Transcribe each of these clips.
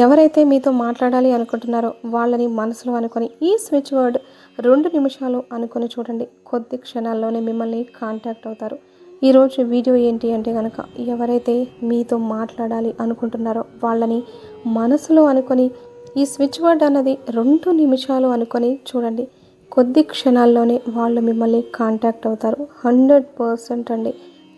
ఎవరైతే మీతో మాట్లాడాలి అనుకుంటున్నారో వాళ్ళని మనసులో అనుకొని ఈ స్విచ్ వర్డ్ రెండు నిమిషాలు అనుకొని చూడండి. కొద్ది క్షణాల్లోనే మిమ్మల్ని కాంటాక్ట్ అవుతారు. ఈరోజు వీడియో ఏంటి అంటే కనుక ఎవరైతే మీతో మాట్లాడాలి అనుకుంటున్నారో వాళ్ళని మనసులో అనుకొని ఈ స్విచ్ వర్డ్ అన్నది రెండు నిమిషాలు అనుకొని చూడండి. కొద్ది క్షణాల్లోనే వాళ్ళు మిమ్మల్ని కాంటాక్ట్ అవుతారు. హండ్రెడ్ పర్సెంట్ అండి.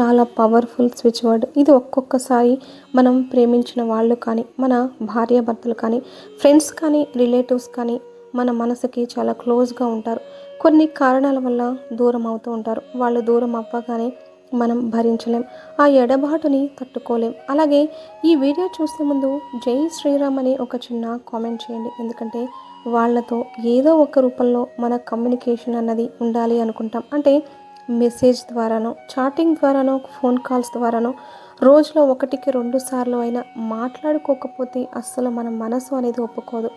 చాలా పవర్ఫుల్ స్విచ్ వర్డ్ ఇది ఒక్కొక్కసారి మనం ప్రేమించిన వాళ్ళు కానీ మన భార్యాభర్తలు కానీ ఫ్రెండ్స్ కానీ రిలేటివ్స్ కానీ మన మనసుకి చాలా క్లోజ్గా ఉంటారు. కొన్ని కారణాల వల్ల దూరం అవుతూ ఉంటారు. వాళ్ళు దూరం అవ్వగానే మనం భరించలేం. ఆ ఎడబాటుని తట్టుకోలేం. అలాగే ఈ వీడియో చూసే ముందు జై శ్రీరామ్ అని ఒక చిన్న కామెంట్ చేయండి. ఎందుకంటే వాళ్ళతో ఏదో ఒక రూపంలో మన కమ్యూనికేషన్ అన్నది ఉండాలి అనుకుంటాం. అంటే మెసేజ్ ద్వారానో చాటింగ్ ద్వారానో ఫోన్ కాల్స్ ద్వారానో రోజులో ఒకటికి రెండు సార్లు అయినా మాట్లాడుకోకపోతే అస్సలు మన మనసు అనేది ఒప్పుకోదు.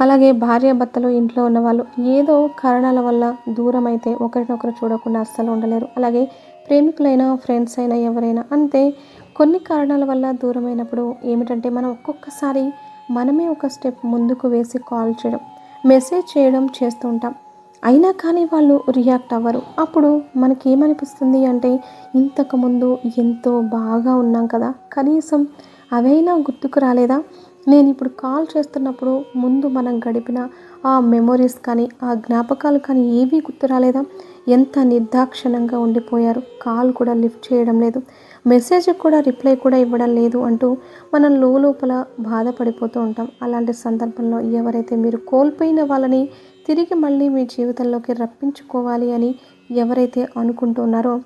అలాగే భార్యాభర్తలు ఇంట్లో ఉన్న వాళ్ళు ఏదో కారణాల వల్ల దూరం అయితే ఒకరినొకరు చూడకుండా అస్సలు ఉండలేరు. అలాగే ప్రేమికులైనా ఫ్రెండ్స్ అయినా ఎవరైనా అంతే. కొన్ని కారణాల వల్ల దూరమైనప్పుడు ఏమిటంటే మనం ఒక్కొక్కసారి మనమే ఒక స్టెప్ ముందుకు వేసి కాల్ చేయడం మెసేజ్ చేయడం చేస్తూ ఉంటాం. అయినా కానీ వాళ్ళు రియాక్ట్ అవ్వరు. అప్పుడు మనకి ఏమనిపిస్తుంది అంటే ఇంతకుముందు ఎంతో బాగా ఉన్నాం కదా కనీసం అవైనా గుర్తుకు రాలేదా? నేను ఇప్పుడు కాల్ చేస్తున్నప్పుడు ముందు మనం గడిపిన ఆ మెమొరీస్ కానీ ఆ జ్ఞాపకాలు కానీ ఏవీ గుర్తు రాలేదా? ఎంత నిర్దాక్షణంగా ఉండిపోయారు. కాల్ కూడా లిఫ్ట్ చేయడం లేదు. మెసేజ్ కూడా రిప్లై కూడా ఇవ్వడం లేదు అంటూ మనం లోపల బాధపడిపోతూ ఉంటాం. అలాంటి సందర్భంలో ఎవరైతే మీరు కోల్పోయిన వాళ్ళని తిరిగి మళ్ళీ మీ జీవితంలోకి రప్పించుకోవాలి అని ఎవరైతే అనుకుంటున్నారో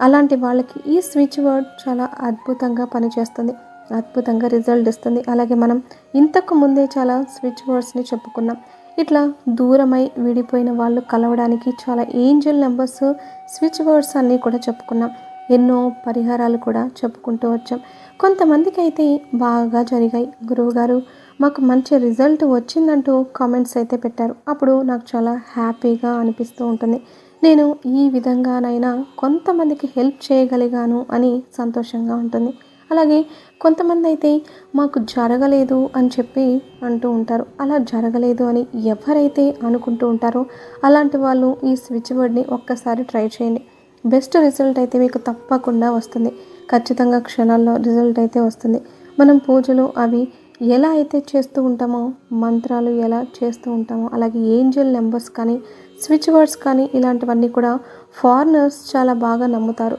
అలాంటి వాళ్ళకి ఈ స్విచ్ వర్డ్ చాలా అద్భుతంగా పనిచేస్తుంది అద్భుతంగా రిజల్ట్ ఇస్తుంది. అలాగే మనం ఇంతకు ముందే చాలా స్విచ్ వర్డ్స్ని చెప్పుకున్నాం. ఇట్లా దూరమై విడిపోయిన వాళ్ళు కలవడానికి చాలా ఏంజల్ నెంబర్స్ స్విచ్ వర్డ్స్ అన్నీ కూడా చెప్పుకున్నాం. ఎన్నో పరిహారాలు కూడా చెప్పుకుంటూ వచ్చాం. కొంతమందికి అయితే బాగా జరిగాయి. గురువుగారు మాకు మంచి రిజల్ట్ వచ్చిందంటూ కామెంట్స్ అయితే పెట్టారు. అప్పుడు నాకు చాలా హ్యాపీగా అనిపిస్తూ ఉంటుంది. నేను ఈ విధంగానైనా కొంతమందికి హెల్ప్ చేయగలిగాను అని సంతోషంగా ఉంటుంది. అలాగే కొంతమంది అయితే మాకు జరగలేదు అని చెప్పి అంటూ ఉంటారు. అలా జరగలేదు అని ఎవరైతే అనుకుంటూ ఉంటారో అలాంటి వాళ్ళు ఈ స్విచ్ బోర్డ్ని ఒక్కసారి ట్రై చేయండి. బెస్ట్ రిజల్ట్ అయితే మీకు తప్పకుండా వస్తుంది. ఖచ్చితంగా క్షణాల్లో రిజల్ట్ అయితే వస్తుంది. మనం పూజలు అవి ఎలా అయితే చేస్తూ ఉంటామో మంత్రాలు ఎలా చేస్తూ ఉంటామో అలాగే ఏంజల్ నెంబర్స్ కానీ స్విచ్ వర్డ్స్ కానీ ఇలాంటివన్నీ కూడా ఫారినర్స్ చాలా బాగా నమ్ముతారు.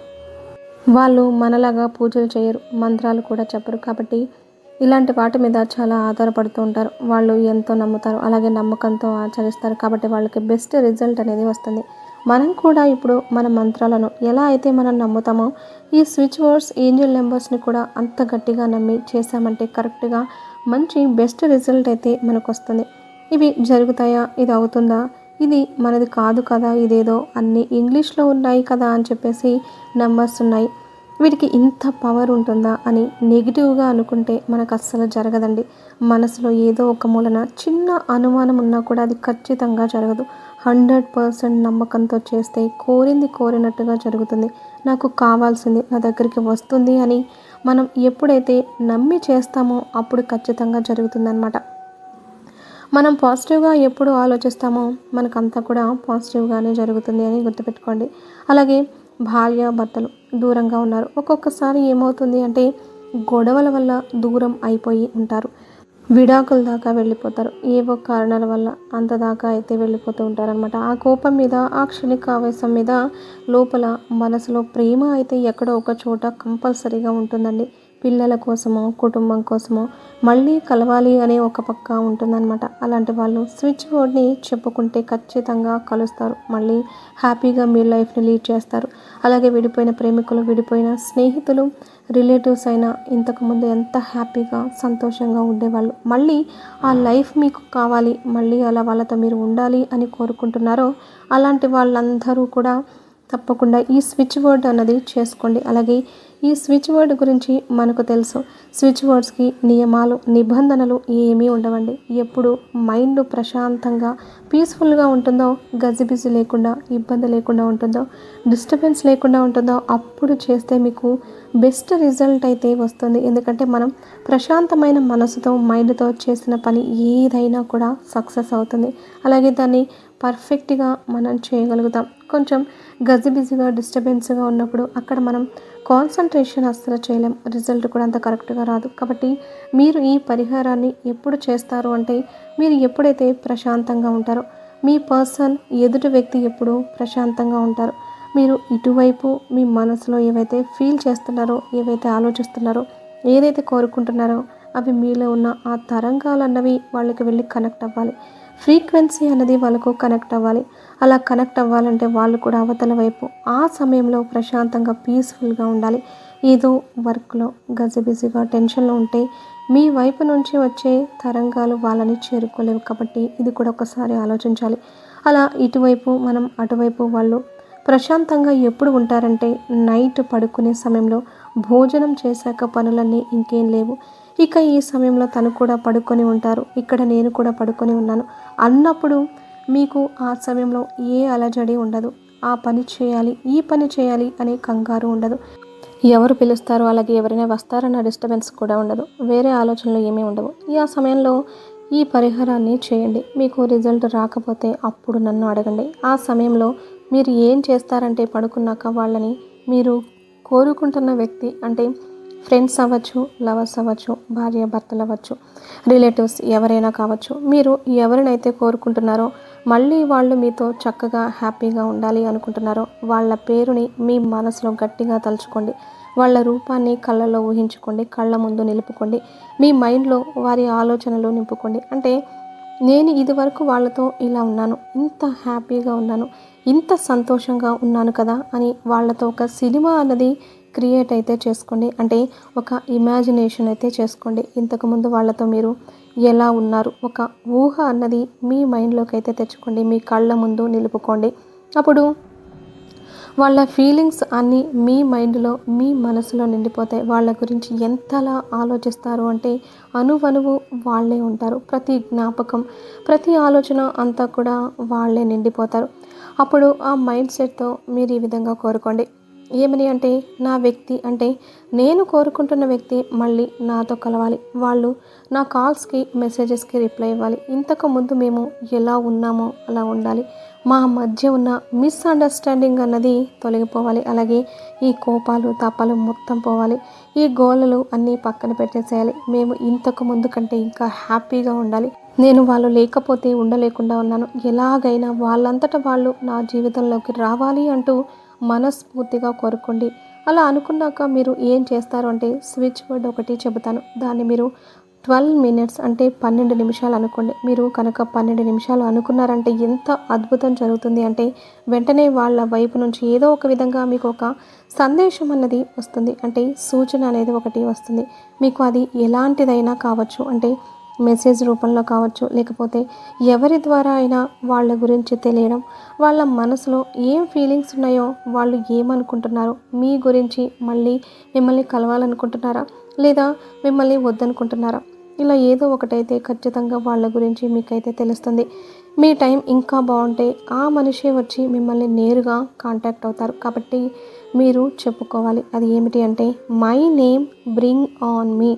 వాళ్ళు మనలాగా పూజలు చేయరు మంత్రాలు కూడా చెప్పరు. కాబట్టి ఇలాంటి వాటి మీద చాలా ఆధారపడుతూ ఉంటారు. వాళ్ళు ఎంతో నమ్ముతారు అలాగే నమ్మకంతో ఆచరిస్తారు. కాబట్టి వాళ్ళకి బెస్ట్ రిజల్ట్ అనేది వస్తుంది. మనం కూడా ఇప్పుడు మన మంత్రాలను ఎలా అయితే మనం నమ్ముతామో ఈ స్విచ్ వర్డ్స్ ఏంజల్ నెంబర్స్ని కూడా అంత గట్టిగా నమ్మి చేసామంటే కరెక్ట్గా మంచి బెస్ట్ రిజల్ట్ అయితే మనకు వస్తుంది ఇవి జరుగుతాయా? ఇది అవుతుందా? ఇది మనది కాదు కదా ఇదేదో అన్ని ఇంగ్లీష్లో ఉన్నాయి కదా అని చెప్పేసి నెంబర్స్ ఉన్నాయి వీటికి ఇంత పవర్ ఉంటుందా అని నెగిటివ్గా అనుకుంటే మనకు అస్సలు జరగదండి. మనసులో ఏదో ఒక మూలన చిన్న అనుమానం ఉన్నా కూడా అది ఖచ్చితంగా జరగదు. హండ్రెడ్ పర్సెంట్ నమ్మకంతో చేస్తే కోరింది కోరినట్టుగా జరుగుతుంది. నాకు కావాల్సింది నా దగ్గరికి వస్తుంది అని మనం ఎప్పుడైతే నమ్మి చేస్తామో అప్పుడు ఖచ్చితంగా జరుగుతుందన్నమాట. మనం పాజిటివ్గా ఎప్పుడు ఆలోచిస్తామో మనకంతా కూడా పాజిటివ్గానే జరుగుతుంది అని గుర్తుపెట్టుకోండి. అలాగే భార్య భర్తలు దూరంగా ఉన్నారు. ఒక్కొక్కసారి ఏమవుతుంది అంటే గొడవల వల్ల దూరం అయిపోయి ఉంటారు. విడాకుల దాకా వెళ్ళిపోతారు. ఏవో కారణాల వల్ల అంత దాకా అయితే వెళ్ళిపోతూ ఉంటారనమాట ఆ కోపం మీద ఆ క్షణిక ఆవేశం మీద లోపల మనసులో ప్రేమ అయితే ఎక్కడో ఒక చోట కంపల్సరీగా ఉంటుందండి. పిల్లల కోసమో కుటుంబం కోసమో మళ్ళీ కలవాలి అనే ఒక పక్క ఉంటుందన్నమాట. అలాంటి వాళ్ళు స్విచ్ బోర్డ్ని చెప్పుకుంటే ఖచ్చితంగా కలుస్తారు. మళ్ళీ హ్యాపీగా మీ లైఫ్ని లీడ్ చేస్తారు. అలాగే విడిపోయిన ప్రేమికులు విడిపోయిన స్నేహితులు రిలేటివ్స్ అయినా ఇంతకుముందు ఎంత హ్యాపీగా సంతోషంగా ఉండేవాళ్ళు. మళ్ళీ ఆ లైఫ్ మీకు కావాలి మళ్ళీ అలా వాళ్ళతో మీరు ఉండాలి అని కోరుకుంటున్నారో అలాంటి వాళ్ళందరూ కూడా తప్పకుండా ఈ స్విచ్ బోర్డ్ అన్నది చేసుకోండి. అలాగే ఈ స్విచ్ వర్డ్ గురించి మనకు తెలుసు. స్విచ్ వర్డ్స్కి నియమాలు నిబంధనలు ఏమీ ఉండవండి. ఎప్పుడు మైండ్ ప్రశాంతంగా పీస్ఫుల్గా ఉంటుందో గజిబిజి లేకుండా ఇబ్బంది లేకుండా ఉంటుందో డిస్టర్బెన్స్ లేకుండా ఉంటుందో అప్పుడు చేస్తే మీకు బెస్ట్ రిజల్ట్ అయితే వస్తుంది. ఎందుకంటే మనం ప్రశాంతమైన మనసుతో మైండ్తో చేసిన పని ఏదైనా కూడా సక్సెస్ అవుతుంది. అలాగే దాన్ని పర్ఫెక్ట్గా మనం చేయగలుగుతాం. కొంచెం గజిబిజిగా డిస్టర్బెన్స్గా ఉన్నప్పుడు అక్కడ మనం కాన్సన్ట్రేషన్ అస్సలు చేయలేం. రిజల్ట్ కూడా అంత కరెక్ట్గా రాదు. కాబట్టి మీరు ఈ పరిహారాన్ని ఎప్పుడు చేస్తారు అంటే మీరు ఎప్పుడైతే ప్రశాంతంగా ఉంటారో మీ పర్సన్ ఎదుటి వ్యక్తి ఎప్పుడు ప్రశాంతంగా ఉంటారో. మీరు ఇటువైపు మీ మనసులో ఏవైతే ఫీల్ చేస్తున్నారో ఏవైతే ఆలోచిస్తున్నారో ఏదైతే కోరుకుంటున్నారో అవి మీలో ఉన్న ఆ తరంగాలు అన్నవి వాళ్ళకి వెళ్ళి కనెక్ట్ అవ్వాలి. ఫ్రీక్వెన్సీ అనేది వాళ్ళకు కనెక్ట్ అవ్వాలి. అలా కనెక్ట్ అవ్వాలంటే వాళ్ళు కూడా అవతల వైపు ఆ సమయంలో ప్రశాంతంగా పీస్ఫుల్గా ఉండాలి. ఏదో వర్క్లో గజిబిజిగా టెన్షన్లో ఉంటే మీ వైపు నుంచి వచ్చే తరంగాలు వాళ్ళని చేరుకోలేవు కాబట్టి ఇది కూడా ఒకసారి ఆలోచించాలి. అలా ఇటువైపు మనం అటువైపు వాళ్ళు ప్రశాంతంగా ఎప్పుడు ఉంటారంటే నైట్ పడుకునే సమయంలో భోజనం చేశాక పనులన్నీ ఇంకేం లేవు. ఇక ఈ సమయంలో తను కూడా పడుకొని ఉంటారు. ఇక్కడ నేను కూడా పడుకొని ఉన్నాను. అన్నప్పుడు మీకు ఆ సమయంలో ఏ అలజడి ఉండదు. ఆ పని చేయాలి ఈ పని చేయాలి అనే కంగారు ఉండదు. ఎవరు పిలుస్తారో అలాగే ఎవరైనా వస్తారన్న డిస్టర్బెన్స్ కూడా ఉండదు. వేరే ఆలోచనలు ఏమీ ఉండవు. ఈ ఆ సమయంలో ఈ పరిహారాన్ని చేయండి. మీకు రిజల్ట్ రాకపోతే అప్పుడు నన్ను అడగండి. ఆ సమయంలో మీరు ఏం చేస్తారంటే పడుకున్నాక వాళ్ళని మీరు కోరుకుంటున్న వ్యక్తి అంటే ఫ్రెండ్స్ అవ్వచ్చు లవర్స్ అవ్వచ్చు భార్య భర్తలు అవ్వచ్చు రిలేటివ్స్ ఎవరైనా కావచ్చు మీరు ఎవరినైతే కోరుకుంటున్నారో మళ్ళీ వాళ్ళు మీతో చక్కగా హ్యాపీగా ఉండాలి అనుకుంటున్నారో వాళ్ళ పేరుని మీ మనసులో గట్టిగా తలుచుకోండి. వాళ్ళ రూపాన్ని కళ్ళలో ఊహించుకోండి కళ్ళ ముందు నిలుపుకోండి మీ మైండ్లో వారి ఆలోచనలు నింపుకోండి. అంటే నేను ఇదివరకు వాళ్ళతో ఇలా ఉన్నాను ఇంత హ్యాపీగా ఉన్నాను ఇంత సంతోషంగా ఉన్నాను కదా అని వాళ్ళతో ఒక సినిమా అన్నది క్రియేట్ అయితే చేసుకోండి. అంటే ఒక ఇమాజినేషన్ అయితే చేసుకోండి. ఇంతకుముందు వాళ్ళతో మీరు ఎలా ఉన్నారు? ఒక ఊహ అన్నది మీ మైండ్లోకి అయితే తెచ్చుకోండి. మీ కళ్ళ ముందు నిలుపుకోండి. అప్పుడు వాళ్ళ ఫీలింగ్స్ అన్నీ మీ మైండ్లో మీ మనసులో నిండిపోతాయి. వాళ్ళ గురించి ఎంతలా ఆలోచిస్తారు అంటే అనువనువు వాళ్ళే ఉంటారు. ప్రతి జ్ఞాపకం ప్రతి ఆలోచన అంతా కూడా వాళ్ళే నిండిపోతారు. అప్పుడు ఆ మైండ్ సెట్తో మీరు ఈ విధంగా కోరుకోండి. ఏమని అంటే నా వ్యక్తి అంటే నేను కోరుకుంటున్న వ్యక్తి మళ్ళీ నాతో కలవాలి. వాళ్ళు నా కాల్స్కి మెసేజెస్కి రిప్లై ఇవ్వాలి. ఇంతకు ముందు మేము ఎలా ఉన్నామో అలా ఉండాలి. మా మధ్య ఉన్న మిస్అండర్స్టాండింగ్ అన్నది తొలగిపోవాలి. అలాగే ఈ కోపాలు తాపాలు మొత్తం పోవాలి. ఈ గోలలు అన్నీ పక్కన పెట్టేసేయాలి. మేము ఇంతకు ముందు కంటే ఇంకా హ్యాపీగా ఉండాలి. నేను వాళ్ళు లేకపోతే ఉండలేకుండా ఉన్నాను. ఎలాగైనా వాళ్ళంతటా వాళ్ళు నా జీవితంలోకి రావాలి అంటూ మనస్ఫూర్తిగా కోరుకోండి. అలా అనుకున్నాక మీరు ఏం చేస్తారు అంటే స్విచ్ బోర్డ్ ఒకటి చెబుతాను. దాన్ని మీరు ట్వెల్వ్ మినిట్స్ అంటే పన్నెండు నిమిషాలు అనుకోండి. మీరు కనుక పన్నెండు నిమిషాలు అనుకున్నారంటే ఎంత అద్భుతం జరుగుతుంది అంటే వెంటనే వాళ్ళ వైపు నుంచి ఏదో ఒక విధంగా మీకు ఒక సందేశం అన్నది వస్తుంది. అంటే సూచన అనేది ఒకటి వస్తుంది. మీకు అది ఎలాంటిదైనా కావచ్చు. అంటే మెసేజ్ రూపంలో కావచ్చు లేకపోతే ఎవరి ద్వారా అయినా వాళ్ళ గురించి తెలియడం వాళ్ళ మనసులో ఏం ఫీలింగ్స్ ఉన్నాయో వాళ్ళు ఏమనుకుంటున్నారో మీ గురించి మళ్ళీ మిమ్మల్ని కలవాలనుకుంటున్నారా? లేదా మిమ్మల్ని వద్దనుకుంటున్నారా? ఇలా ఏదో ఒకటైతే ఖచ్చితంగా వాళ్ళ గురించి మీకైతే తెలుస్తుంది. మీ టైం ఇంకా బాగుంటే ఆ మనిషి వచ్చి మిమ్మల్ని నేరుగా కాంటాక్ట్ అవుతారు. కాబట్టి మీరు చెప్పుకోవాలి. అది ఏమిటి అంటే my name bring on me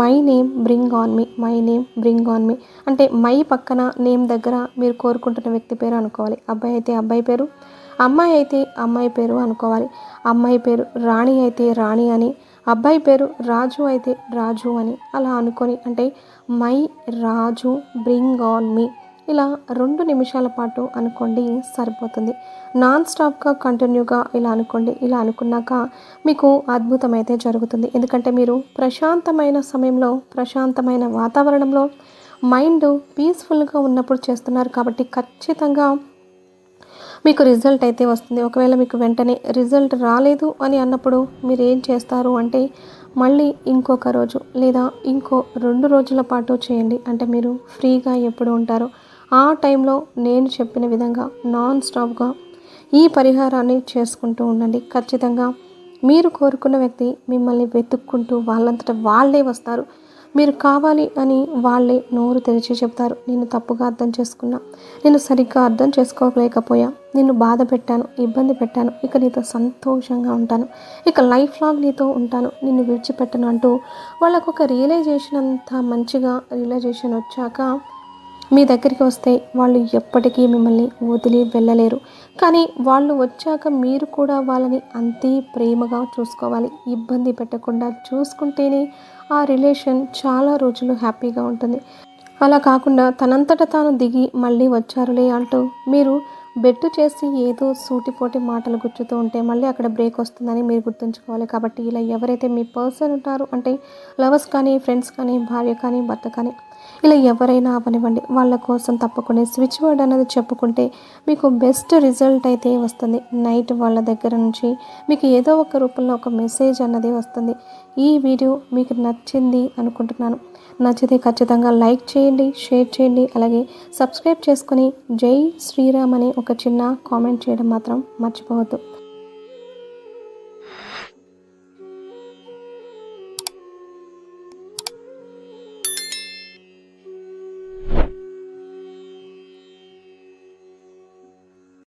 my name bring on me my name bring on me అంటే మై పక్కన నేమ్ దగ్గర మీరు కోరుకుంటున్న వ్యక్తి పేరు అనుకోవాలి. అబ్బాయి అయితే అబ్బాయి పేరు అమ్మాయి అయితే అమ్మాయి పేరు అనుకోవాలి. అమ్మాయి పేరు రాణి అయితే రాణి అని అబ్బాయి పేరు రాజు అయితే రాజు అని అలా అనుకొని అంటే my Raju bring on me ఇలా రెండు నిమిషాల పాటు అనుకోండి సరిపోతుంది. నాన్ స్టాప్గా కంటిన్యూగా ఇలా అనుకోండి ఇలా అనుకున్నాక మీకు అద్భుతమైతే జరుగుతుంది. ఎందుకంటే మీరు ప్రశాంతమైన సమయంలో ప్రశాంతమైన వాతావరణంలో మైండ్ పీస్ఫుల్గా ఉన్నప్పుడు చేస్తున్నారు కాబట్టి ఖచ్చితంగా మీకు రిజల్ట్ అయితే వస్తుంది. ఒకవేళ మీకు వెంటనే రిజల్ట్ రాలేదు అని అన్నప్పుడు మీరు ఏం చేస్తారు అంటే మళ్ళీ ఇంకొక రోజు లేదా ఇంకో రెండు రోజుల పాటు చేయండి. అంటే మీరు ఫ్రీగా ఎప్పుడు ఉంటారో ఆ టైంలో నేను చెప్పిన విధంగా నాన్ స్టాప్గా ఈ పరిహారాన్ని చేసుకుంటూ ఉండండి. ఖచ్చితంగా మీరు కోరుకున్న వ్యక్తి మిమ్మల్ని వెతుక్కుంటూ వాళ్ళంతట వాళ్ళే వస్తారు. మీరు కావాలి అని వాళ్ళే నోరు తెరిచి చెప్తారు. నేను తప్పుగా అర్థం చేసుకున్నా. నేను సరిగ్గా అర్థం చేసుకోలేకపోయా. నిన్ను బాధ పెట్టాను ఇబ్బంది పెట్టాను. ఇక నీతో సంతోషంగా ఉంటాను. ఇక లైఫ్ లాంగ్ నీతో ఉంటాను. నిన్ను విడిచిపెట్టను అంటూ వాళ్ళకు ఒక రియలైజేషన్ అంత మంచిగా రియలైజేషన్ వచ్చాక మీ దగ్గరికి వస్తే వాళ్ళు ఎప్పటికీ మిమ్మల్ని వదిలి వెళ్ళలేరు. కానీ వాళ్ళు వచ్చాక మీరు కూడా వాళ్ళని అంతే ప్రేమగా చూసుకోవాలి. ఇబ్బంది పెట్టకుండా చూసుకుంటేనే ఆ రిలేషన్ చాలా రోజులు హ్యాపీగా ఉంటుంది. అలా కాకుండా తనంతట తాను దిగి మళ్ళీ వచ్చారులే అంటూ మీరు బెట్టు చేసి ఏదో సూటిపోటి మాటలు గుచ్చుతూ ఉంటే మళ్ళీ అక్కడ బ్రేక్ వస్తుందని మీరు గుర్తుంచుకోవాలి. కాబట్టి ఇలా ఎవరైతే మీ పర్సన్ ఉంటారో అంటే లవర్స్ కానీ ఫ్రెండ్స్ కానీ భార్య కానీ భర్త కానీ ఇలా ఎవరైనా అవనివ్వండి. వాళ్ళ కోసం తప్పకుండా స్విచ్ వర్డ్ అన్నది చెప్పుకుంటే మీకు బెస్ట్ రిజల్ట్ అయితే వస్తుంది. నైట్ వాళ్ళ దగ్గర నుంచి మీకు ఏదో ఒక రూపంలో ఒక మెసేజ్ అన్నది వస్తుంది. ఈ వీడియో మీకు నచ్చింది అనుకుంటున్నాను. నచ్చితే ఖచ్చితంగా లైక్ చేయండి షేర్ చేయండి. అలాగే సబ్స్క్రైబ్ చేసుకొని జై శ్రీరామ్ అని ఒక చిన్న కామెంట్ చేయడం మాత్రం మర్చిపోవద్దు.